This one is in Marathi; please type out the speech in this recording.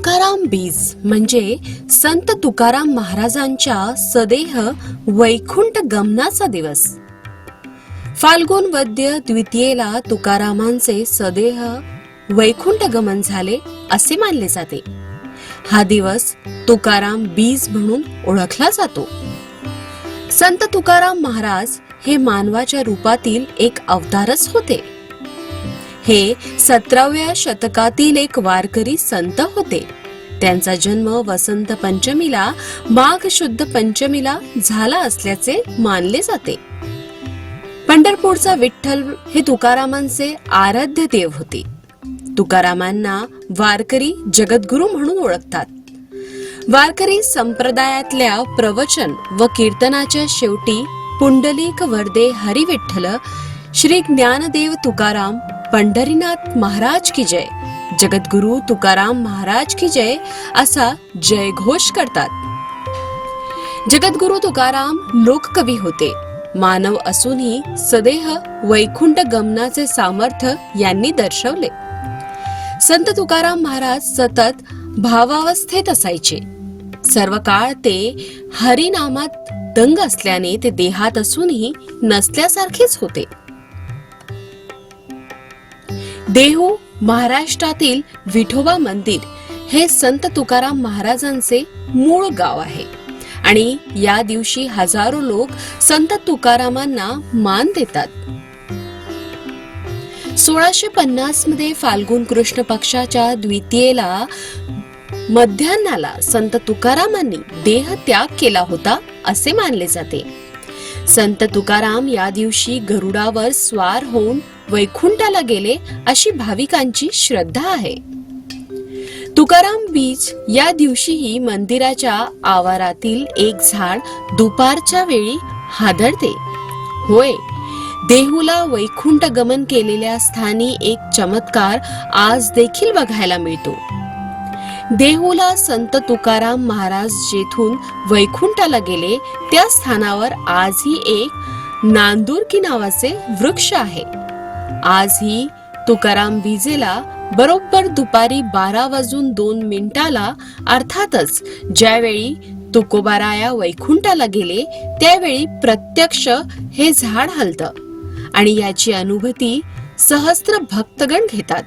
तुकाराम बीज म्हणजे संत तुकाराम महाराजांच्या सदेह वैकुंठ गमनाचा दिवस. फाल्गुन वद्य द्वितीयेला तुकारामांचे सदेह वैकुंठ गमन झाले असे मानले जाते. हा दिवस तुकाराम बीज म्हणून ओळखला जातो. संत तुकाराम महाराज हे मानवाच्या रूपातील एक अवतारच होते. हे सतराव्या शतकातील एक वारकरी संत होते. त्यांचा जन्म वसंत पंचमीला माघ शुद्ध पंचमीला झाला असल्याचे मानले जाते. पंढरपूरचा विठ्ठल हे तुकारामांचे आराध्य देव होते. तुकारामांना वारकरी जगद्गुरु म्हणून ओळखतात. वारकरी संप्रदायातल्या प्रवचन व कीर्तनाच्या शेवटी पुंडलिक वरदे हरिविठ्ठल श्री ज्ञानदेव तुकाराम पंढरीनाथ महाराज की जय. जगद्गुरु तुकाराम महाराज की जय असा जयघोष करतात. जगद्गुरु तुकाराम लोककवी होते. मानव असूनही सदेह वैकुंठ गमनाचे सामर्थ्य यांनी दर्शवले. संत तुकाराम महाराज सतत भावावस्थेत असायचे. सर्व काळ ते हरिनामात दंग असल्याने ते देहात असूनही नसल्यासारखेच होते. देहू महाराष्ट्रातील विठोबा मंदिर हे संत तुकाराम महाराजांचे मूळ गाव आहे. आणि या दिवशी हजारो लोक संत तुकारामांना मान देतात. सोळाशे पन्नासमध्ये फाल्गुन कृष्ण पक्षाच्या द्वितीयेला मध्यान्हाला संत तुकारामांनी देह त्याग केला होता असे मानले जाते. संत तुकाराम या दिवशी गरुडावर स्वार होऊन वैकुंठाला गेले अशी भाविकांची श्रद्धा आहे. तुकाराम बीज या दिवशीही मंदिराच्या आवारातील एक झाड दुपारच्या वेळी हादरते. होय देहूला वैकुंठ गमन केलेल्या स्थानी एक चमत्कार आज देखील बघायला मिळतो. देहूला संत तुकाराम महाराज जेथून वैकुंठाला गेले त्या स्थानावर आजही एक नांदुरकी नावाचे वृक्ष आहे. आजही तुकाराम बीजेला बरोबर दुपारी बारा वाजून दोन मिनिटाला अर्थातच ज्यावेळी तुकोबाराया वैकुंठाला गेले त्यावेळी प्रत्यक्ष हे झाड हलतं. आणि याची अनुभूती सहस्त्र भक्तगण घेतात.